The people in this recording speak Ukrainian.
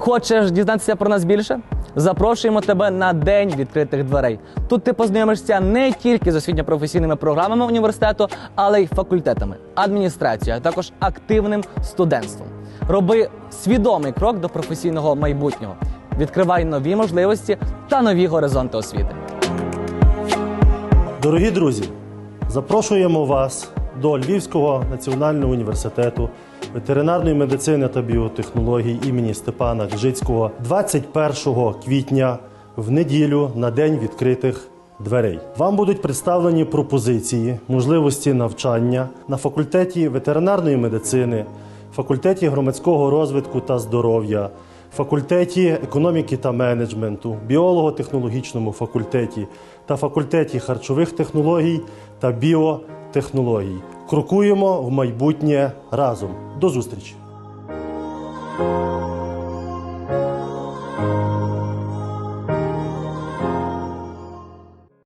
Хочеш дізнатися про нас більше? Запрошуємо тебе на день відкритих дверей. Тут ти познайомишся не тільки з освітньо-професійними програмами університету, але й факультетами, адміністрацією, а також активним студентством. Роби свідомий крок до професійного майбутнього. Відкривай нові можливості та нові горизонти освіти. Дорогі друзі, запрошуємо вас до Львівського національного університету ветеринарної медицини та біотехнологій імені Степана Гжицького 21 квітня в неділю на день відкритих дверей. Вам будуть представлені пропозиції, можливості навчання на факультеті ветеринарної медицини, факультеті громадського розвитку та здоров'я, факультеті економіки та менеджменту, біолого-технологічному факультеті та факультеті харчових технологій та біотехнологій. Крокуємо в майбутнє разом. До зустрічі!